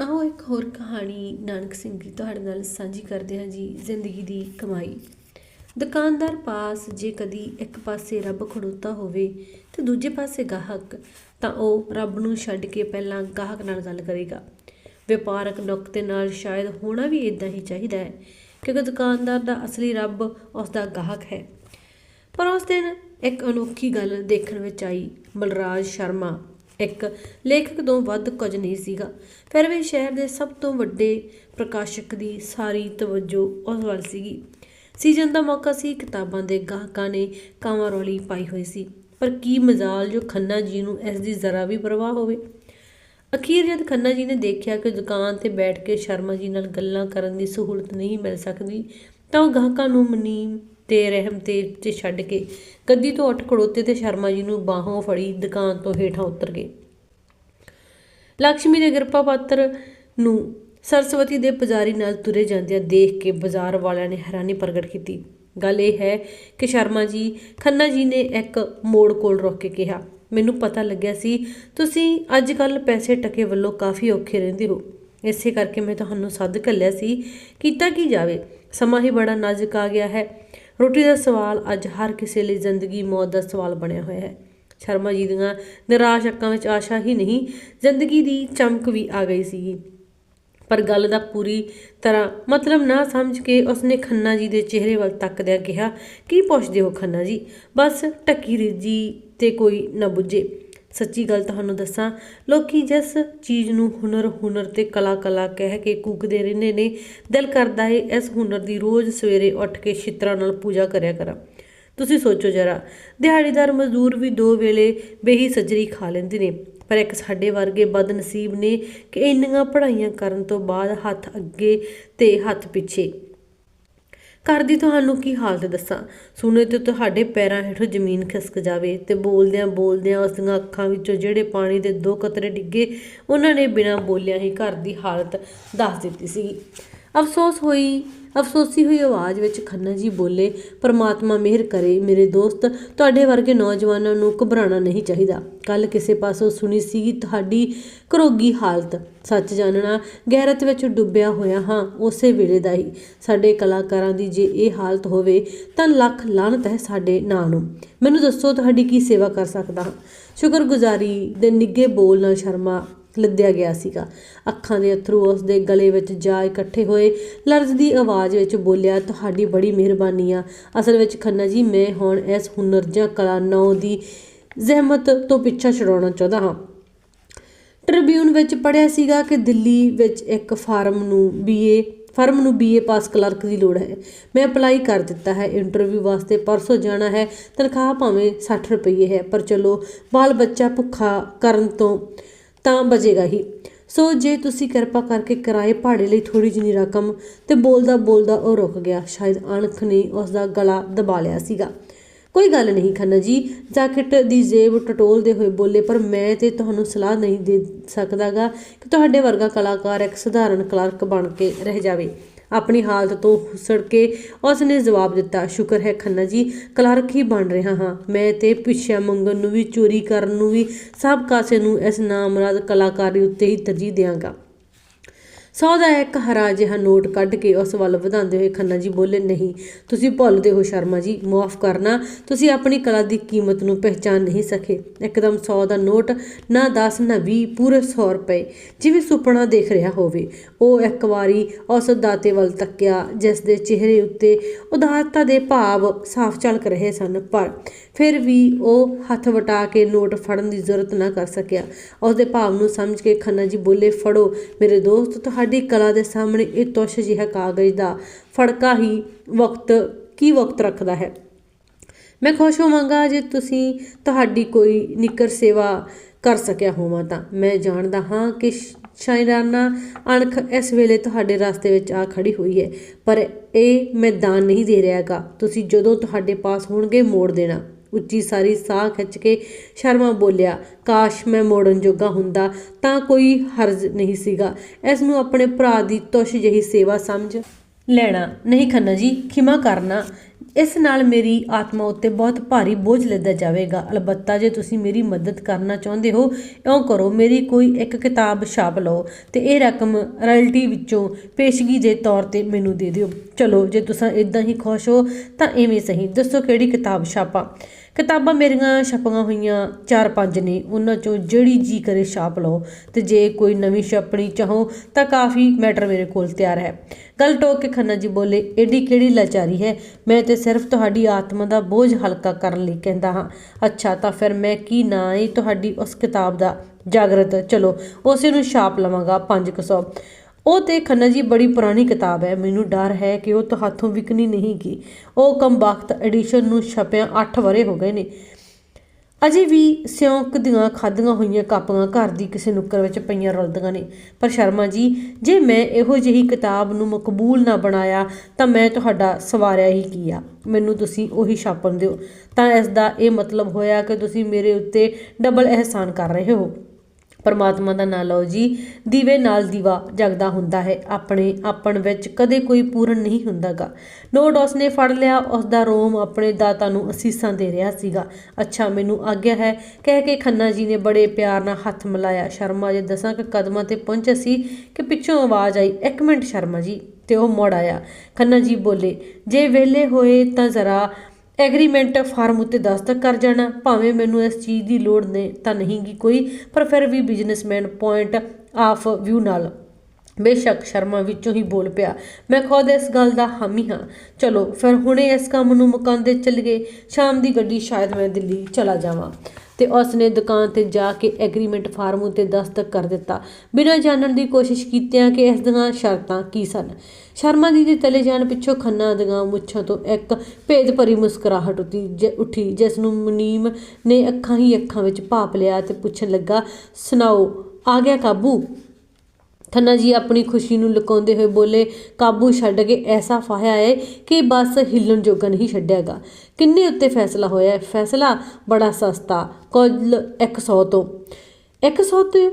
ਆਓ ਇੱਕ ਹੋਰ ਕਹਾਣੀ ਨਾਨਕ ਸਿੰਘ ਦੀ ਤੁਹਾਡੇ ਨਾਲ ਸਾਂਝੀ ਕਰਦੇ ਹਾਂ ਜੀ, ਜ਼ਿੰਦਗੀ ਦੀ ਕਮਾਈ। ਦੁਕਾਨਦਾਰ ਪਾਸ ਜੇ ਕਦੀ ਇੱਕ ਪਾਸੇ ਰੱਬ ਖੜੋਤਾ ਹੋਵੇ ਤੇ ਦੂਜੇ ਪਾਸੇ ਗਾਹਕ, ਤਾਂ ਉਹ ਰੱਬ ਨੂੰ ਛੱਡ ਕੇ ਪਹਿਲਾਂ ਗਾਹਕ ਨਾਲ ਗੱਲ ਕਰੇਗਾ। ਵਪਾਰਕ ਨੁਕਤੇ ਨਾਲ ਸ਼ਾਇਦ ਹੋਣਾ ਵੀ ਇਦਾਂ ਹੀ ਚਾਹੀਦਾ ਹੈ, ਕਿਉਂਕਿ ਦੁਕਾਨਦਾਰ ਦਾ ਅਸਲੀ ਰੱਬ ਉਸ ਦਾ ਗਾਹਕ ਹੈ। ਪਰ ਉਸ ਦਿਨ ਇੱਕ ਅਨੋਖੀ ਗੱਲ ਦੇਖਣ ਵਿੱਚ ਆਈ, ਬਲਰਾਜ ਸ਼ਰਮਾ। ਇੱਕ ਲੇਖਕ ਤੋਂ ਵੱਧ ਕੁਝ ਨਹੀਂ ਸੀਗਾ। ਫਿਰ ਵੀ ਸ਼ਹਿਰ ਦੇ ਸਭ ਤੋਂ ਵੱਡੇ ਪ੍ਰਕਾਸ਼ਕ ਦੀ ਸਾਰੀ ਤਵੱਜੋ ਉਸ ਵੱਲ ਸੀਗੀ। ਸੀਜ਼ਨ ਦਾ ਮੌਕਾ ਸੀ, ਕਿਤਾਬਾਂ ਦੇ ਗਾਹਕਾਂ ਨੇ ਕਾਵਾਂ ਰੌਲੀ ਪਾਈ ਹੋਈ ਸੀ। ਪਰ ਕੀ ਮਜ਼ਾਲ ਜੋ ਖੰਨਾ ਜੀ ਨੂੰ ਇਸ ਦੀ ਜ਼ਰਾ ਵੀ ਪਰਵਾਹ ਹੋਵੇ। ਅਖੀਰ ਜਦ ਖੰਨਾ ਜੀ ਨੇ ਦੇਖਿਆ ਕਿ ਦੁਕਾਨ ਤੇ ਬੈਠ ਕੇ ਸ਼ਰਮਾ ਜੀ ਨਾਲ ਗੱਲਾਂ ਕਰਨ ਦੀ ਸਹੂਲਤ ਨਹੀਂ ਮਿਲ ਸਕਦੀ, ਤਾਂ ਉਹ ਗਾਹਕਾਂ ਨੂੰ ਮਨੀਮ ਤੇ ਰਹਿਮ ਤੇ ਤੇ ਛੱਡ ਕੇ ਗੱਦੀ ਤੋਂ ਉੱਠ ਖੜੋਤੇ ਤੇ ਸ਼ਰਮਾ ਜੀ ਨੂੰ ਬਾਹੋਂ ਫੜੀ, ਦੁਕਾਨ ਤੋਂ ਹੇਠਾਂ ਉਤਰ ਗਏ। ਲక్ష్ਮੀ ਦੇ ਕਿਰਪਾ ਪਾਤਰ ਨੂੰ ਸਰਸਵਤੀ ਦੇ ਪੁਜਾਰੀ ਨਾਲ ਤੁਰੇ ਜਾਂਦਿਆਂ ਦੇਖ ਕੇ ਬਾਜ਼ਾਰ ਵਾਲਿਆਂ ਨੇ ਹੈਰਾਨੀ ਪ੍ਰਗਟ ਕੀਤੀ। ਗੱਲ ਇਹ ਹੈ ਕਿ ਸ਼ਰਮਾ ਜੀ, ਖੰਨਾ ਜੀ ਨੇ ਇੱਕ ਮੋੜ ਕੋਲ ਰੁਕ ਕੇ ਕਿਹਾ, ਮੈਨੂੰ ਪਤਾ ਲੱਗਿਆ ਸੀ, ਤੁਸੀਂ ਅੱਜ ਕੱਲ ਪੈਸੇ ਟਕੇ ਵੱਲੋਂ ਕਾਫੀ ਔਖੇ ਰਹਿੰਦੇ ਹੋ। ਇਸੇ ਕਰਕੇ ਮੈਂ ਤੁਹਾਨੂੰ ਸੱਦ ਘੱਲਿਆ ਸੀ। ਕੀਤਾ ਕੀ ਜਾਵੇ? ਸਮਾਂ ਹੀ ਬੜਾ ਨਾਜ਼ੁਕ ਆ ਗਿਆ ਹੈ। ਰੋਟੀ ਦਾ ਸਵਾਲ ਅੱਜ ਹਰ ਕਿਸੇ ਲਈ ਜ਼ਿੰਦਗੀ ਮੌਤ ਦਾ ਸਵਾਲ ਬਣਿਆ ਹੋਇਆ ਹੈ। ਸ਼ਰਮਾ ਜੀ ਦੀਆਂ ਨਿਰਾਸ਼ ਅੱਖਾਂ ਵਿੱਚ ਆਸ਼ਾ ਹੀ ਨਹੀਂ, ਜ਼ਿੰਦਗੀ ਦੀ ਚਮਕ ਵੀ ਆ ਗਈ ਸੀਗੀ। ਪਰ ਗੱਲ ਦਾ ਪੂਰੀ ਤਰ੍ਹਾਂ ਮਤਲਬ ਨਾ ਸਮਝ ਕੇ ਉਸਨੇ ਖੰਨਾ ਜੀ ਦੇ ਚਿਹਰੇ ਵੱਲ ਤੱਕਦਿਆਂ ਕਿਹਾ, ਕੀ ਪੁੱਛਦੇ ਹੋ ਖੰਨਾ ਜੀ? ਬਸ ਟੱਕੀ ਰਿਜੀ ਤੇ ਕੋਈ ਨਾ ਬੁੱਝੇ। ਸੱਚੀ ਗੱਲ ਤੁਹਾਨੂੰ ਦੱਸਾਂ, ਲੋਕੀ ਜਿਸ ਚੀਜ਼ ਨੂੰ ਹੁਨਰ ਹੁਨਰ ਤੇ ਕਲਾ ਕਲਾ ਕਹਿ ਕੇ ਕੂਕਦੇ ਰਹਿੰਦੇ ਨੇ, ਦਿਲ ਕਰਦਾ ਹੈ ਇਸ ਹੁਨਰ ਦੀ ਰੋਜ਼ ਸਵੇਰੇ ਉੱਠ ਕੇ ਛਿੱਤਰਾਂ ਨਾਲ ਪੂਜਾ ਕਰਿਆ ਕਰਾਂ। ਤੁਸੀਂ ਸੋਚੋ ਜਰਾ, ਦਿਹਾੜੀਦਾਰ ਮਜ਼ਦੂਰ ਵੀ ਦੋ ਵੇਲੇ ਬੇਹੀ ਸੱਜਰੀ ਖਾ ਲੈਂਦੇ ਨੇ, ਪਰ ਇੱਕ ਸਾਡੇ ਵਰਗੇ ਬਦਨਸੀਬ ਨੇ ਕਿ ਇੰਨੀਆਂ ਪੜ੍ਹਾਈਆਂ ਕਰਨ ਤੋਂ ਬਾਅਦ ਹੱਥ ਅੱਗੇ ਤੇ ਹੱਥ ਪਿੱਛੇ। ਘਰ ਦੀ ਤੁਹਾਨੂੰ ਕੀ ਹਾਲਤ ਦੱਸਾਂ? ਸੁਣੇ ਤੇ ਤੁਹਾਡੇ ਪੈਰਾਂ ਹੇਠੋਂ ਜ਼ਮੀਨ ਖਿਸਕ ਜਾਵੇ ਤੇ ਬੋਲਦਿਆਂ ਬੋਲਦਿਆਂ ਉਸ ਦੀਆਂ ਅੱਖਾਂ ਵਿੱਚੋਂ ਜਿਹੜੇ ਪਾਣੀ ਦੇ ਦੋ ਕਤਰੇ ਡਿੱਗੇ, ਉਹਨਾਂ ਨੇ ਬਿਨਾਂ ਬੋਲਿਆਂ ਹੀ ਘਰ ਦੀ ਹਾਲਤ ਦੱਸ ਦਿੱਤੀ ਸੀ। ਅਫਸੋਸ ਹੋਈ, ਅਫਸੋਸੀ ਹੋਈ ਆਵਾਜ਼ ਵਿੱਚ ਖੰਨਾ ਜੀ ਬੋਲੇ, ਪਰਮਾਤਮਾ ਮਿਹਰ ਕਰੇ ਮੇਰੇ ਦੋਸਤ, ਤੁਹਾਡੇ ਵਰਗੇ ਨੌਜਵਾਨਾਂ ਨੂੰ ਘਬਰਾਉਣਾ ਨਹੀਂ ਚਾਹੀਦਾ। ਕੱਲ ਕਿਸੇ ਪਾਸੋਂ ਸੁਣੀ ਸੀਗੀ ਤੁਹਾਡੀ ਕਰੋਗੀ ਹਾਲਤ। ਸੱਚ ਜਾਣਨਾ, ਗੈਰਤ ਵਿੱਚ ਡੁੱਬਿਆ ਹੋਇਆ ਹਾਂ, ਉਸੇ ਵੇਲੇ ਦਾ ਹੀ। ਸਾਡੇ ਕਲਾਕਾਰਾਂ ਦੀ ਜੇ ਇਹ ਹਾਲਤ ਹੋਵੇ, ਤਾਂ ਲੱਖ ਲਾਹਨਤ ਹੈ ਸਾਡੇ ਨਾਂ ਨੂੰ। ਮੈਨੂੰ ਦੱਸੋ, ਤੁਹਾਡੀ ਕੀ ਸੇਵਾ ਕਰ ਸਕਦਾ ਹਾਂ? ਸ਼ੁਕਰਗੁਜ਼ਾਰੀ ਦੇ ਨਿੱਗੇ ਬੋਲ ਨਾਲ ਸ਼ਰਮਾ ਲੱਦਿਆ ਗਿਆ ਸੀਗਾ। ਅੱਖਾਂ ਦੇ ਅਥਰੂ ਉਸ ਦੇ ਗਲੇ ਵਿੱਚ ਜਾ ਇਕੱਠੇ ਹੋਏ। ਲਰਜ਼ਦੀ ਆਵਾਜ਼ ਵਿੱਚ ਬੋਲਿਆ, ਤੁਹਾਡੀ ਬੜੀ ਮਿਹਰਬਾਨੀ ਆ। ਅਸਲ ਵਿੱਚ ਖੰਨਾ ਜੀ, ਮੈਂ ਹੁਣ ਇਸ ਹੁਨਰ ਜਾਂ ਕਲਾ ਨੌ ਦੀ ਜ਼ਹਿਮਤ ਤੋਂ ਪਿੱਛਾ ਛਡਾਉਣਾ ਚਾਹੁੰਦਾ ਹਾਂ। ਟ੍ਰਿਬਿਊਨ ਵਿੱਚ ਪੜਿਆ ਸੀਗਾ ਕਿ ਦਿੱਲੀ ਵਿੱਚ ਇੱਕ ਫਾਰਮ ਨੂੰ ਬੀਏ, ਫਰਮ ਨੂੰ ਬੀਏ ਪਾਸ ਕਲਰਕ ਦੀ ਲੋੜ ਹੈ। ਮੈਂ ਅਪਲਾਈ ਕਰ ਦਿੱਤਾ ਹੈ। ਇੰਟਰਵਿਊ ਵਾਸਤੇ ਪਰਸੋਂ ਜਾਣਾ ਹੈ। ਤਨਖਾਹ ਭਾਵੇਂ 60 ਰੁਪਏ ਹੈ, ਪਰ ਚਲੋ, ਬਾਲ ਬੱਚਾ ਭੁੱਖਾ ਕਰਨ ਤੋਂ ਤਾਂ ਬਚੇਗਾ ਹੀ। ਸੋ ਜੇ ਤੁਸੀਂ ਕਿਰਪਾ ਕਰਕੇ ਕਿਰਾਏ ਭਾੜੇ ਲਈ ਥੋੜੀ ਜਿਹੀ ਰਕਮ ਤੇ ਬੋਲਦਾ ਬੋਲਦਾ ਉਹ ਰੁਕ ਗਿਆ, ਸ਼ਾਇਦ ਅਣਖ ਨੇ ਉਸ ਦਾ ਗਲਾ ਦਬਾ ਲਿਆ ਸੀਗਾ। ਕੋਈ ਗੱਲ ਨਹੀਂ ਖੰਨਾ ਜੀ, ਜੈਕਟ ਦੀ ਜੇਬ ਟਟੋਲਦੇ ਹੋਏ ਬੋਲੇ, ਪਰ ਮੈਂ ਤੇ ਤੁਹਾਨੂੰ ਸਲਾਹ ਨਹੀਂ ਦੇ ਸਕਦਾਗਾ ਕਿ ਤੁਹਾਡੇ ਵਰਗਾ ਕਲਾਕਾਰ ਇੱਕ ਸਧਾਰਨ ਕਲਰਕ ਬਣ ਕੇ ਰਹਿ ਜਾਵੇ। ਆਪਣੀ ਹਾਲਤ ਤੋਂ ਹੁਸੜ ਕੇ ਉਸ ਨੇ ਜਵਾਬ ਦਿੱਤਾ, ਸ਼ੁਕਰ ਹੈ ਖੰਨਾ ਜੀ, ਕਲਰਕ ਹੀ ਬਣ ਰਿਹਾ ਹਾਂ। ਮੈਂ ਤੇ ਪਿੱਛਾ ਮੰਗਣ ਨੂੰ ਵੀ, ਚੋਰੀ ਕਰਨ ਨੂੰ ਵੀ ਸਭ ਕਾਸੇ ਨੂੰ ਇਸ ਨਾਮਰਾਦ ਕਲਾਕਾਰੀ ਉੱਤੇ ਹੀ ਤਰਜੀਹ ਦਿਆਂਗਾ। ਸੌ ਦਾ ਇੱਕ ਹਰਾ ਜਿਹਾ ਨੋਟ ਕੱਢ ਕੇ ਉਸ ਵੱਲ ਵਧਾਉਂਦੇ ਹੋਏ ਖੰਨਾ ਜੀ ਬੋਲੇ, ਨਹੀਂ, ਤੁਸੀਂ ਭੁੱਲਦੇ ਹੋ ਸ਼ਰਮਾ ਜੀ, ਮਾਫ ਕਰਨਾ, ਤੁਸੀਂ ਆਪਣੀ ਕਲਾ ਦੀ ਕੀਮਤ ਨੂੰ ਪਹਿਚਾਨ ਨਹੀਂ ਸਕੇ। ਇੱਕਦਮ 100 ਦਾ ਨੋਟ ਨਾ 10 ਨਾ 20 ਪੂਰੇ 100 ਰੁਪਏ ਜਿਵੇਂ ਸੁਪਨਾ ਦੇਖ ਰਿਹਾ ਹੋਵੇ। ਉਹ ਇੱਕ ਵਾਰੀ ਉਸ ਦਾਤੇ ਵੱਲ ਤੱਕਿਆ, ਜਿਸ ਦੇ ਚਿਹਰੇ ਉੱਤੇ ਉਦਾਰਤਾ ਦੇ ਭਾਵ ਸਾਫ਼ ਝਲਕ ਰਹੇ ਸਨ, ਪਰ ਫਿਰ ਵੀ ਉਹ ਹੱਥ ਵਟਾ ਕੇ ਨੋਟ ਫੜਨ ਦੀ ਜ਼ਰੂਰਤ ਨਾ ਕਰ ਸਕਿਆ। ਉਸ ਦੇ ਭਾਵ ਨੂੰ ਸਮਝ ਕੇ ਖੰਨਾ ਜੀ ਬੋਲੇ, ਫੜੋ, ਮੇਰੇ ਦੋਸਤ, ਤੁਹਾਡੇ ਸਾਡੀ ਕਲਾ ਦੇ ਸਾਹਮਣੇ ਇਹ ਤੁਸ਼ ਜਿਹਾ ਕਾਗਜ਼ ਦਾ ਫੜਕਾ ਹੀ ਵਕਤ, ਕੀ ਵਕਤ ਰੱਖਦਾ ਹੈ? ਮੈਂ ਖੁਸ਼ ਹੋਵਾਂਗਾ ਜੇ ਤੁਸੀਂ ਤੁਹਾਡੀ ਕੋਈ ਨਿੱਕਰ ਸੇਵਾ ਕਰ ਸਕਿਆ ਹੋਵਾਂ ਤਾਂ। ਮੈਂ ਜਾਣਦਾ ਹਾਂ ਕਿ ਸ਼ਾਇਰਾਨਾ ਅਣਖ ਇਸ ਵੇਲੇ ਤੁਹਾਡੇ ਰਸਤੇ ਵਿੱਚ ਆ ਖੜੀ ਹੋਈ ਹੈ, ਪਰ ਇਹ ਮੈਂ ਦਾਨ ਨਹੀਂ ਦੇ ਰਿਹਾਗਾ। ਤੁਸੀਂ ਜਦੋਂ ਤੁਹਾਡੇ ਪਾਸ ਹੋਣਗੇ, ਮੋੜ ਦੇਣਾ। ਉੱਚੀ ਸਾਰੀ ਸਾਹ ਖਿੱਚ ਕੇ ਸ਼ਰਮਾ ਬੋਲਿਆ, ਕਾਸ਼ ਮੈਂ ਮੋੜਨ ਜੋਗਾ ਹੁੰਦਾ ਤਾਂ ਕੋਈ ਹਰਜ ਨਹੀਂ ਸੀਗਾ। ਇਸ ਨੂੰ ਆਪਣੇ ਭਰਾ ਦੀ ਤੁਸ਼ ਜਿਹੀ ਸੇਵਾ ਸਮਝ ਲੈਣਾ। ਨਹੀਂ ਖੰਨਾ ਜੀ, ਖਿਮਾ ਕਰਨਾ। ਇਸ ਨਾਲ ਮੇਰੀ ਆਤਮਾ ਉੱਤੇ ਬਹੁਤ ਭਾਰੀ ਬੋਝ ਲੱਦਾ ਜਾਵੇਗਾ। ਅਲਬੱਤਾ, ਜੇ ਤੁਸੀਂ ਮੇਰੀ ਮਦਦ ਕਰਨਾ ਚਾਹੁੰਦੇ ਹੋ, ਇਉਂ ਕਰੋ। ਮੇਰੀ ਕੋਈ ਇੱਕ ਕਿਤਾਬ ਛਾਪ ਲਓ ਤੇ ਇਹ ਰਕਮ ਰਾਇਲਟੀ ਵਿੱਚੋਂ ਪੇਸ਼ਗੀ ਦੇ ਤੌਰ ਤੇ ਮੈਨੂੰ ਦੇ ਦਿਓ। ਚਲੋ, ਜੇ ਤੁਸੀਂ ਇਦਾਂ ਹੀ ਖੁਸ਼ ਹੋ ਤਾਂ ਐਵੇਂ ਸਹੀ। ਦੱਸੋ ਕਿਹੜੀ ਕਿਤਾਬ ਛਾਪਾਂ? ਕਿਤਾਬਾਂ ਮੇਰੀਆਂ ਛਪੀਆਂ ਹੋਈਆਂ ਚਾਰ ਪੰਜ ਨੇ, ਉਹਨਾਂ ਚੋਂ ਜਿਹੜੀ ਜੀ ਕਰੇ ਛਾਪ ਲਓ ਤੇ ਜੇ ਕੋਈ ਨਵੀਂ ਛਪਣੀ ਚਾਹੋ ਤਾਂ ਕਾਫੀ ਮੈਟਰ ਮੇਰੇ ਕੋਲ ਤਿਆਰ ਹੈ। ਗੱਲ ਟੋਕ ਕੇ ਖੰਨਾ ਜੀ ਬੋਲੇ, ਏਡੀ ਕਿਹੜੀ ਲਾਚਾਰੀ ਹੈ? ਮੈਂ ਤੇ ਸਿਰਫ ਤੁਹਾਡੀ ਆਤਮਾ ਦਾ ਬੋਝ ਹਲਕਾ ਕਰਨ ਲਈ ਕਹਿੰਦਾ ਹਾਂ। ਅੱਛਾ, ਤਾਂ ਫਿਰ ਮੈਂ ਕੀ ਨਾਂ ਹੈ ਤੁਹਾਡੀ ਉਸ ਕਿਤਾਬ ਦਾ? ਜਾਗਰਤ, ਚਲੋ, ਉਸੇ ਨੂੰ ਛਾਪ ਲਵਾਂਗਾ 500 ਉਹ ਤੇ ਖੰਨਾ ਜੀ ਬੜੀ ਪੁਰਾਣੀ ਕਿਤਾਬ ਹੈ, ਮੈਨੂੰ ਡਰ ਹੈ ਕਿ ਉਹ ਤੁਹਾਥੋਂ ਵਿਕਣੀ ਨਹੀਂ ਗੀ। ਉਹ ਕਮਬਖਤ ਐਡੀਸ਼ਨ ਨੂੰ ਛਪਿਆ 8 ਵਰੇ ਹੋ ਗਏ ਨੇ। ਅਜੇ ਵੀ ਸਿਉਂਕ ਦੀਆਂ ਖਾਧੀਆਂ ਹੋਈਆਂ ਕਾਪੀਆਂ ਘਰ ਦੀ ਕਿਸੇ ਨੁੱਕਰ ਵਿੱਚ ਪਈਆਂ ਰੁਲਦੀਆਂ ਨੇ। ਪਰ ਸ਼ਰਮਾ ਜੀ, ਜੇ ਮੈਂ ਇਹੋ ਜਿਹੀ ਕਿਤਾਬ ਨੂੰ ਮਕਬੂਲ ਨਾ ਬਣਾਇਆ, ਤਾਂ ਮੈਂ ਤੁਹਾਡਾ ਸਵਾਰਿਆ ਹੀ ਕੀ ਮੈਨੂੰ ਤੁਸੀਂ ਉਹੀ ਛਾਪਣ ਦਿਓ। ਤਾਂ ਇਸ ਦਾ ਇਹ ਮਤਲਬ ਹੋਇਆ ਕਿ ਤੁਸੀਂ ਮੇਰੇ ਉੱਤੇ ਡਬਲ ਅਹਿਸਾਨ ਕਰ ਰਹੇ ਹੋ। ਪਰਮਾਤਮਾ ਦਾ ਨਾਮ ਲਓ ਜੀ, ਦੀਵੇ ਨਾਲ ਦੀਵਾ ਜਗਦਾ ਹੁੰਦਾ ਹੈ। ਆਪਣੇ ਆਪਣ ਵਿੱਚ ਕਦੇ ਕੋਈ ਪੂਰਨ ਨਹੀਂ ਹੁੰਦਾਗਾ। ਨੋਟ ਉਸ ਨੇ ਫੜ ਲਿਆ ਉਸ ਦਾ ਰੋਮ ਆਪਣੇ ਦਾਤਾ ਨੂੰ ਅਸੀਸਾਂ ਦੇ ਰਿਹਾ ਸੀਗਾ। ਅੱਛਾ, ਮੈਨੂੰ ਆਗਿਆ ਹੈ, ਕਹਿ ਕੇ ਖੰਨਾ ਜੀ ਨੇ ਬੜੇ ਪਿਆਰ ਨਾਲ ਹੱਥ ਮਿਲਾਇਆ। ਸ਼ਰਮਾ ਜੀ ਦਸਾਂ ਕੁ ਕਦਮਾਂ ਤੇ ਪਹੁੰਚੇ ਸੀ ਕਿ ਪਿੱਛੋਂ ਆਵਾਜ਼ ਆਈ, ਇੱਕ ਮਿੰਟ ਸ਼ਰਮਾ ਜੀ। ਤੇ ਉਹ ਮੁੜ ਆਇਆ। ਖੰਨਾ ਜੀ ਬੋਲੇ, ਜੇ ਵਿਹਲੇ ਹੋਏ ਤਾਂ ਜ਼ਰਾ ਐਗਰੀਮੈਂਟ ਫਾਰਮ ਉੱਤੇ ਦਸਤਖਤ ਕਰ ਜਾਣਾ। ਭਾਵੇਂ ਮੈਨੂੰ ਇਸ ਚੀਜ਼ ਦੀ ਲੋੜ ਨੇ ਤਾਂ ਨਹੀਂ ਗੀ ਕੋਈ, ਪਰ ਫਿਰ ਵੀ ਬਿਜ਼ਨਸਮੈਨ ਪੁਆਇੰਟ ਆਫ ਵਿਊ ਨਾਲ ਬੇਸ਼ੱਕ ਸ਼ਰਮਾ ਵਿੱਚੋਂ ਹੀ ਬੋਲ ਪਿਆ। ਮੈਂ ਖੁਦ ਇਸ ਗੱਲ ਦਾ ਹਾਮੀ ਹਾਂ। ਚਲੋ, ਫਿਰ ਹੁਣੇ ਇਸ ਕੰਮ ਨੂੰ ਮੁਕਾਉਂਦੇ ਚੱਲੀਏ ਸ਼ਾਮ ਦੀ ਗੱਡੀ ਸ਼ਾਇਦ ਮੈਂ ਦਿੱਲੀ ਚਲਾ ਜਾਵਾਂ। ਤੇ ਉਸ ਨੇ ਦੁਕਾਨ ਤੇ ਜਾ ਕੇ ਐਗਰੀਮੈਂਟ ਫਾਰਮ ਉਤੇ ਦਸਤਖਤ ਕਰ ਦਿੱਤਾ। ਬਿਨਾਂ ਜਾਣਨ ਦੀ ਕੋਸ਼ਿਸ਼ ਕੀਤਿਆਂ ਕਿ ਇਸ ਦੀਆਂ ਸ਼ਰਤਾਂ ਕੀ ਸਨ। ਸ਼ਰਮਾ ਦੀ ਦੇ ਤਲੇ ਜਾਣ ਪਿੱਛੋਂ ਖੰਨਾ ਦੀਆਂ ਮੁੱਛਾਂ ਤੋਂ ਇੱਕ ਭੇਦ ਭਰੀ ਮੁਸਕਰਾਹਟ ਉੱਤੀ ਜ- ਉੱਠੀ ਜਿਸ ਨੂੰ ਮੁਨੀਮ ਨੇ ਅੱਖਾਂ ਹੀ ਅੱਖਾਂ ਵਿੱਚ ਭਾਪ ਲਿਆ ਤੇ ਪੁੱਛਣ ਲੱਗਾ, ਸੁਣਾਓ, ਆ ਗਿਆ ਕਾਬੂ? ਖੰਨਾ ਜੀ ਆਪਣੀ ਖੁਸ਼ੀ ਨੂੰ ਲੁਕਾਉਂਦੇ ਹੋਏ ਬੋਲੇ, ਕਾਬੂ ਛੱਡ ਕੇ ਐਸਾ ਫਾਹਿਆ ਹੈ ਕਿ ਬਸ ਹਿੱਲਣ ਜੋਗਾ ਨਹੀਂ ਛੱਡਿਆਗਾ। ਕਿੰਨੇ ਉੱਤੇ ਫੈਸਲਾ ਹੋਇਆ ਫੈਸਲਾ ਬੜਾ ਸਸਤਾ, ਕੁੱਲ 100 ਤੋਂ। 100 ਤੇ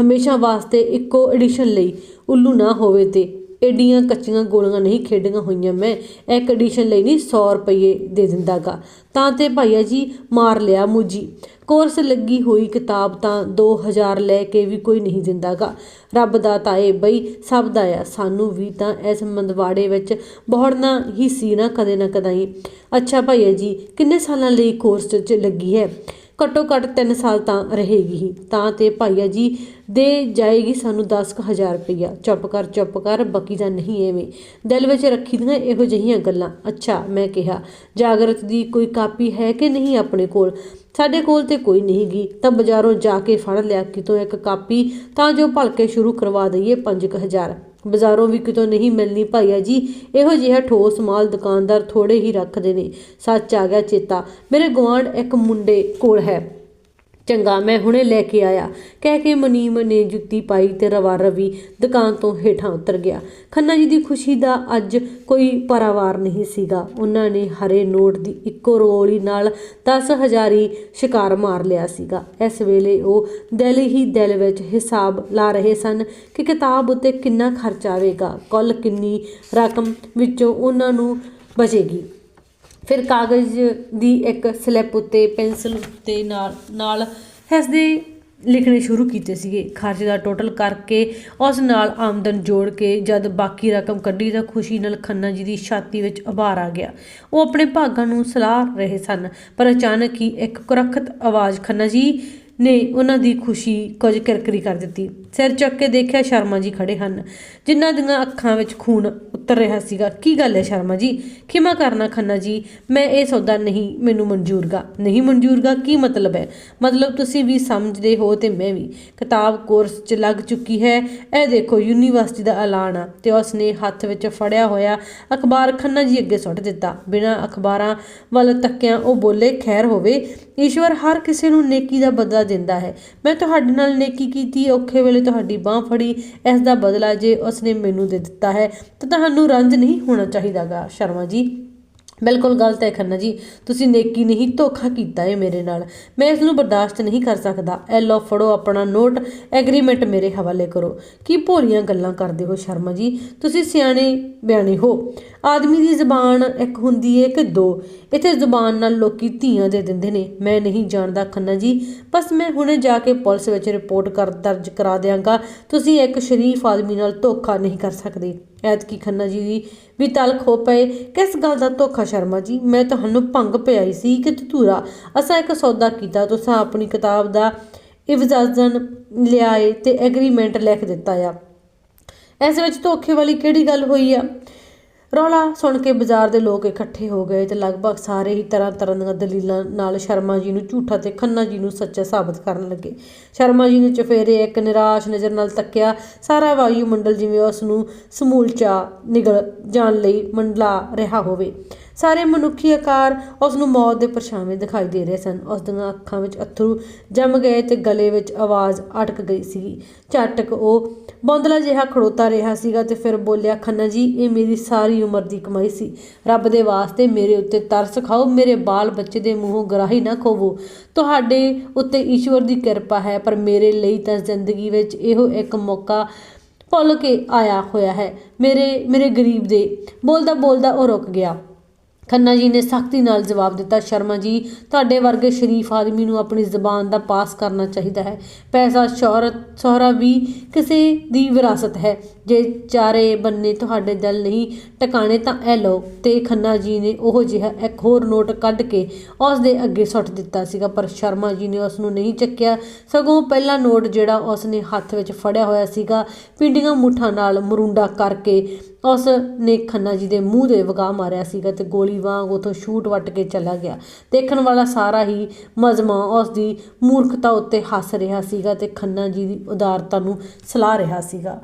ਹਮੇਸ਼ਾ ਵਾਸਤੇ ਇੱਕੋ ਐਡੀਸ਼ਨ ਲਈ ਉੱਲੂ ਨਾ ਹੋਵੇ ਤੇ ਏਡੀਆਂ ਕੱਚੀਆਂ ਗੋਲੀਆਂ ਨਹੀਂ ਖੇਡੀਆਂ ਹੋਈਆਂ ਮੈਂ। ਇੱਕ ਐਡੀਸ਼ਨ ਲਈ ਨਹੀਂ 100 ਰੁਪਏ ਦੇ ਦਿੰਦਾਗਾ। ਤਾਂ ਤੇ ਭਾਈਆ ਜੀ, ਮਾਰ ਲਿਆ ਮੁਜੀ ਕੋਰਸ ਲੱਗੀ ਹੋਈ ਕਿਤਾਬ ਤਾਂ 2000 ਲੈ ਕੇ ਵੀ ਕੋਈ ਨਹੀਂ ਦਿੰਦਾਗਾ। ਰੱਬ ਦਾ ਤਾਏ ਬਈ, ਸਭ ਦਾ ਆ। ਸਾਨੂੰ ਵੀ ਤਾਂ ਇਸ ਮੰਦਵਾੜੇ ਵਿੱਚ ਬੋੜਨਾ ਹੀ ਸੀ ਨਾ ਕਦੇ ਨਾ ਕਦਾਈ। ਅੱਛਾ ਭਾਈਆ ਜੀ, ਕਿੰਨੇ ਸਾਲਾਂ ਲਈ ਕੋਰਸ 'ਚ ਲੱਗੀ ਹੈ? ਘੱਟੋ ਘੱਟ 3 ਸਾਲ ਤਾਂ ਰਹੇਗੀ ਹੀ। ਤਾਂ ਤੇ ਭਾਈਆ ਜੀ, ਦੇ ਜਾਏਗੀ ਸਾਨੂੰ 10000 ਰੁਪਇਆ ਚੁੱਪ ਕਰ ਚੁੱਪ ਕਰ, ਬਾਕੀ ਦਾ ਨਹੀਂ ਐਵੇਂ। ਦਿਲ ਵਿੱਚ ਰੱਖੀ ਦੀਆਂ ਇਹੋ ਜਿਹੀਆਂ ਗੱਲਾਂ। ਅੱਛਾ, ਮੈਂ ਕਿਹਾ, ਜਾਗਰਤ ਦੀ ਕੋਈ ਕਾਪੀ ਹੈ ਕਿ ਨਹੀਂ ਆਪਣੇ ਕੋਲ? ਸਾਡੇ ਕੋਲ ਤੇ ਕੋਈ ਨਹੀਂ ਗੀ। ਤਾਂ ਬਾਜ਼ਾਰੋਂ ਜਾ ਕੇ ਫੜ ਲਿਆ, ਕਿਤੋਂ ਇੱਕ ਕਾਪੀ? ਤਾਂ ਜੋ ਭਲਕੇ ਸ਼ੁਰੂ ਕਰਵਾ ਦਈਏ 5000 ਬਾਜ਼ਾਰੋਂ ਵੀ ਕਿਤੋਂ ਨਹੀਂ ਮਿਲਣੀ ਭਾਈਆ ਜੀ। ਇਹੋ ਜਿਹਾ ਠੋਸ ਮਾਲ ਦੁਕਾਨਦਾਰ ਥੋੜੇ ਹੀ ਰੱਖਦੇ ਨੇ। ਸੱਚ ਆ ਗਿਆ ਚੇਤਾ। ਮੇਰੇ ਗੁਆਂਢ ਇੱਕ ਮੁੰਡੇ ਕੋਲ ਹੈ। ਚੰਗਾ, ਮੈਂ ਹੁਣੇ ਲੈ ਕੇ ਆਇਆ। ਕਹਿ ਕੇ ਮਨੀਮ ਨੇ ਜੁੱਤੀ ਪਾਈ ਤੇ ਰਵਾ ਰਵੀ ਦੁਕਾਨ ਤੋਂ ਹੇਠਾਂ ਉਤਰ ਗਿਆ। ਖੰਨਾ ਜੀ ਦੀ ਖੁਸ਼ੀ ਦਾ ਅੱਜ ਕੋਈ ਪਰਾਵਾਰ ਨਹੀਂ ਸੀਗਾ। ਉਹਨਾਂ ਨੇ ਹਰੇ ਨੋਟ ਦੀ ਇੱਕੋ ਰੋਲੀ ਨਾਲ 10000 ਹੀ ਸ਼ਿਕਾਰ ਮਾਰ ਲਿਆ ਸੀਗਾ। ਇਸ ਵੇਲੇ ਉਹ ਦਿਲ ਹੀ ਦਿਲ ਵਿੱਚ ਹਿਸਾਬ ਲਾ ਰਹੇ ਸਨ ਕਿ ਕਿਤਾਬ ਉੱਤੇ ਕਿੰਨਾ ਖਰਚ ਆਵੇਗਾ। ਕੁੱਲ ਕਿੰਨੀ ਰਕਮ ਵਿੱਚੋਂ ਉਹਨਾਂ ਨੂੰ ਬਚੇਗੀ। ਫਿਰ ਕਾਗਜ਼ ਦੀ ਇੱਕ ਸਲਿੱਪ ਉੱਤੇ, ਪੈਨਸਲ ਉੱਤੇ ਨਾਲ ਨਾਲ ਇਸ ਲਿਖਣੇ ਸ਼ੁਰੂ ਕੀਤੇ ਸੀਗੇ। ਖਰਚ ਦਾ ਟੋਟਲ ਕਰਕੇ ਉਸ ਨਾਲ ਆਮਦਨ ਜੋੜ ਕੇ ਜਦ ਬਾਕੀ ਰਕਮ ਕੱਢੀ ਤਾਂ ਖੁਸ਼ੀ ਨਾਲ ਖੰਨਾ ਜੀ ਦੀ ਛਾਤੀ ਵਿੱਚ ਉਭਾਰ ਆ ਗਿਆ। ਉਹ ਆਪਣੇ ਭਾਗਾਂ ਨੂੰ ਸਲਾਹ ਰਹੇ ਸਨ, ਪਰ ਅਚਾਨਕ ਹੀ ਇੱਕ ਕੁਰਖਤ ਆਵਾਜ਼ ਖੰਨਾ ਜੀ ਨੇ ਉਹਨਾਂ ਦੀ ਖੁਸ਼ੀ ਕੁਝ ਕਿਰਕਰੀ ਕਰ ਦਿੱਤੀ। ਸਿਰ ਚੱਕ ਕੇ ਦੇਖਿਆ ਸ਼ਰਮਾ ਜੀ ਖੜੇ ਹਨ, ਜਿਨ੍ਹਾਂ ਦੀਆਂ ਅੱਖਾਂ ਵਿੱਚ ਖੂਨ ਉਤਰ ਰਿਹਾ ਸੀਗਾ, ਕੀ ਗੱਲ ਹੈ ਸ਼ਰਮਾ ਜੀ? ਖਿਮਾ ਕਰਨਾ ਖੰਨਾ ਜੀ, ਮੈਂ ਇਹ ਸੌਦਾ ਨਹੀਂ, ਮੈਨੂੰ ਮਨਜ਼ੂਰਗਾ ਨਹੀਂ ਮਨਜ਼ੂਰਗਾ ਕੀ ਮਤਲਬ ਹੈ? ਮਤਲਬ ਤੁਸੀਂ ਵੀ ਸਮਝਦੇ ਹੋ ਤੇ ਮੈਂ ਵੀ। ਕਿਤਾਬ ਕੋਰਸ 'ਚ ਲੱਗ ਚੁੱਕੀ ਹੈ, ਇਹ ਦੇਖੋ ਯੂਨੀਵਰਸਿਟੀ ਦਾ ਐਲਾਨ ਆ ਤੇ ਉਸ ਨੇ ਹੱਥ ਵਿੱਚ ਫੜਿਆ ਹੋਇਆ ਅਖਬਾਰ ਖੰਨਾ ਜੀ ਅੱਗੇ ਸੁੱਟ ਦਿੱਤਾ। ਬਿਨਾਂ ਅਖਬਾਰਾਂ ਵੱਲ ਤੱਕਿਆਂ ਉਹ ਬੋਲੇ, ਖੈਰ ਹੋਵੇ ਈਸ਼ਵਰ ਹਰ ਕਿਸੇ ਨੂੰ ਨੇਕੀ ਦਾ ਬਦਲਾ ਦਿੰਦਾ ਹੈ। ਮੈਂ ਤੁਹਾਡੇ ਨਾਲ ਨੇਕੀ ਕੀਤੀ, ਔਖੇ ਵੇਲੇ ਤੁਹਾਡੀ ਬਾਹ ਫੜੀ ਇਸ ਦਾ ਬਦਲਾ ਜੇ ਉਸਨੇ ਮੈਨੂੰ ਦੇ ਦਿੱਤਾ ਹੈ, ਤਾਂ ਤੁਹਾਨੂੰ ਰੰਜ ਨਹੀਂ ਹੋਣਾ ਚਾਹੀਦਾਗਾ। ਸ਼ਰਮਾ ਜੀ। ਬਿਲਕੁਲ ਗਲਤ ਹੈ ਖੰਨਾ ਜੀ। ਤੁਸੀਂ ਨੇਕੀ ਨਹੀਂ, ਧੋਖਾ ਕੀਤਾ ਹੈ ਮੇਰੇ ਨਾਲ। ਮੈਂ ਇਸ ਨੂੰ ਬਰਦਾਸ਼ਤ ਨਹੀਂ ਕਰ ਸਕਦਾ। ਐ ਲਓ, ਫੜੋ ਆਪਣਾ ਨੋਟ, ਐਗਰੀਮੈਂਟ ਮੇਰੇ ਹਵਾਲੇ ਕਰੋ। ਕੀ ਭੋਲੀਆਂ ਗੱਲਾਂ ਕਰਦੇ ਹੋ ਸ਼ਰਮਾ ਜੀ? ਤੁਸੀਂ ਸਿਆਣੇ ਬਿਆਣੇ ਹੋ। ਆਦਮੀ ਦੀ ਜ਼ਬਾਨ ਇੱਕ ਹੁੰਦੀ ਹੈ ਕਿ ਦੋ। ਇੱਥੇ ਜ਼ੁਬਾਨ ਨਾਲ ਲੋਕੀ ਧੀਆਂ ਦੇ ਦਿੰਦੇ ਨੇ। ਮੈਂ ਨਹੀਂ ਜਾਣਦਾ ਖੰਨਾ ਜੀ। ਬਸ ਮੈਂ ਹੁਣੇ ਜਾ ਕੇ ਪੁਲਿਸ ਵਿੱਚ ਰਿਪੋਰਟ ਕਰ ਦਰਜ ਕਰਾ ਦਿਆਂਗਾ। ਤੁਸੀਂ ਇੱਕ ਸ਼ਰੀਫ ਆਦਮੀ ਨਾਲ ਧੋਖਾ ਨਹੀਂ ਕਰ ਸਕਦੇ। ਐਤਕੀ ਖੰਨਾ ਜੀ ਦੀ ਵੀ ਤਲ ਖੋ ਪਏ। ਕਿਸ ਗੱਲ ਦਾ ਧੋਖਾ ਸ਼ਰਮਾ ਜੀ? ਮੈਂ ਤੁਹਾਨੂੰ ਭੰਗ ਪਿਆਈ ਸੀ ਕਿ ਧਤੂਰਾ ਅਸਾਂ ਇੱਕ ਸੌਦਾ ਕੀਤਾ, ਤੁਸੀਂ ਆਪਣੀ ਕਿਤਾਬ ਦਾ ਇਵਜ਼ਾਜ਼ਨ ਲਿਆਏ ਤੇ ਐਗਰੀਮੈਂਟ ਲਿਖ ਦਿੱਤਾ ਆ। ਇਸ ਵਿੱਚ ਧੋਖੇ ਵਾਲੀ ਕਿਹੜੀ ਗੱਲ ਹੋਈ ਆ? ਰੌਲਾ ਸੁਣ ਕੇ ਬਾਜ਼ਾਰ ਦੇ ਲੋਕ ਇਕੱਠੇ ਹੋ ਗਏ ਤੇ ਲਗਭਗ ਸਾਰੇ ਹੀ ਤਰ੍ਹਾਂ ਤਰ੍ਹਾਂ ਦੀਆਂ ਦਲੀਲਾਂ ਨਾਲ ਸ਼ਰਮਾ ਜੀ ਨੂੰ ਝੂਠਾ ਤੇ ਖੰਨਾ ਜੀ ਨੂੰ ਸੱਚਾ ਸਾਬਤ ਕਰਨ ਲੱਗੇ। ਸ਼ਰਮਾ ਜੀ ਨੇ ਚਫੇਰੇ ਇੱਕ ਨਿਰਾਸ਼ ਨਜ਼ਰ ਨਾਲ ਤੱਕਿਆ, ਸਾਰਾ ਵਾਯੂਮੰਡਲ ਜਿਵੇਂ ਉਸ ਨੂੰ ਸਮੂਲਚਾ ਨਿਗਲ ਜਾਣ ਲਈ ਮੰਡਲਾ ਰਿਹਾ ਹੋਵੇ। ਸਾਰੇ ਮਨੁੱਖੀ ਆਕਾਰ ਉਸ ਨੂੰ ਮੌਤ ਦੇ ਪਰਛਾਵੇਂ ਦਿਖਾਈ ਦੇ ਰਹੇ ਸਨ। ਉਸ ਦੀਆਂ ਅੱਖਾਂ ਵਿੱਚ ਅਥਰੂ ਜੰਮ ਗਏ ਤੇ ਗਲੇ ਵਿੱਚ ਆਵਾਜ਼ ਅਟਕ ਗਈ ਸੀ ਝਟਕ ਉਹ ਬੌਂਦਲਾ ਜਿਹਾ ਖੜੋਤਾ ਰਿਹਾ ਸੀਗਾ ਤੇ ਫਿਰ ਬੋਲਿਆ, ਖੰਨਾ ਜੀ, ਇਹ ਮੇਰੀ ਸਾਰੀ ਉਮਰ ਦੀ ਕਮਾਈ ਸੀ। ਰੱਬ ਦੇ ਵਾਸਤੇ ਮੇਰੇ ਉੱਤੇ ਤਰਸ ਖਾਓ, ਮੇਰੇ ਬਾਲ ਬੱਚੇ ਦੇ ਮੂੰਹੋਂ ਗਰਾਹੀ ਨਾ ਖੋਵੋ। ਤੁਹਾਡੇ ਉੱਤੇ ਈਸ਼ਵਰ ਦੀ ਕਿਰਪਾ ਹੈ, ਪਰ ਮੇਰੇ ਲਈ ਤਾਂ ਜ਼ਿੰਦਗੀ ਵਿੱਚ ਇਹੋ ਇੱਕ ਮੌਕਾ ਭੁੱਲ ਕੇ ਆਇਆ ਹੋਇਆ ਹੈ। ਮੇਰੇ ਮੇਰੇ ਗਰੀਬ ਦੇ ਬੋਲਦਾ ਬੋਲਦਾ ਉਹ ਰੁਕ ਗਿਆ। ਖੰਨਾ ਜੀ ਨੇ ਸਖਤੀ ਨਾਲ ਜਵਾਬ ਦਿੱਤਾ, ਸ਼ਰਮਾ ਜੀ, ਤੁਹਾਡੇ ਵਰਗੇ ਸ਼ਰੀਫ ਆਦਮੀ ਨੂੰ ਆਪਣੀ ਜ਼ਬਾਨ ਦਾ ਪਾਸ ਕਰਨਾ ਚਾਹੀਦਾ ਹੈ। ਪੈਸਾ, ਸ਼ੌਹਰਤ, ਸਹਰਾ ਵੀ ਕਿਸੇ ਦੀ ਵਿਰਾਸਤ ਹੈ। ਜੇ ਚਾਰੇ ਬੰਨੇ ਤੁਹਾਡੇ ਦਿਲ ਨਹੀਂ ਟਿਕਾਣੇ ਤਾਂ ਇਹ ਲਓ। ਤੇ ਖੰਨਾ ਜੀ ਨੇ ਉਹ ਜਿਹਾ ਇੱਕ ਹੋਰ ਨੋਟ ਕੱਢ ਕੇ ਉਸ ਦੇ ਅੱਗੇ ਸੁੱਟ ਦਿੱਤਾ ਸੀਗਾ, ਪਰ ਸ਼ਰਮਾ ਜੀ ਨੇ ਉਸ ਨੂੰ ਨਹੀਂ ਚੱਕਿਆ। ਸਗੋਂ ਪਹਿਲਾ ਨੋਟ ਜਿਹੜਾ ਉਸ ਨੇ ਹੱਥ ਵਿੱਚ ਫੜਿਆ ਹੋਇਆ ਸੀਗਾ, ਪਿੰਡੀਆਂ ਮੁੱਠਾਂ ਨਾਲ ਮਰੁੰਡਾ ਕਰਕੇ ਉਸ ਨੇ ਖੰਨਾ ਜੀ ਦੇ ਮੂੰਹ ਦੇ ਵਗਾ ਮਾਰਿਆ ਸੀਗਾ ਤੇ ਗੋਲੀ ਵਾਂਗ ਉਥੋਂ ਸ਼ੂਟ ਵੱਟ ਕੇ ਚਲਾ ਗਿਆ। ਦੇਖਣ ਵਾਲਾ ਸਾਰਾ ਹੀ ਮਜ਼ਮਾ ਉਸ ਦੀ ਮੂਰਖਤਾ ਉੱਤੇ ਹੱਸ ਰਿਹਾ ਸੀਗਾ ਤੇ ਖੰਨਾ ਜੀ ਦੀ ਉਦਾਰਤਾ ਨੂੰ ਸਲਾਹ ਰਿਹਾ ਸੀਗਾ।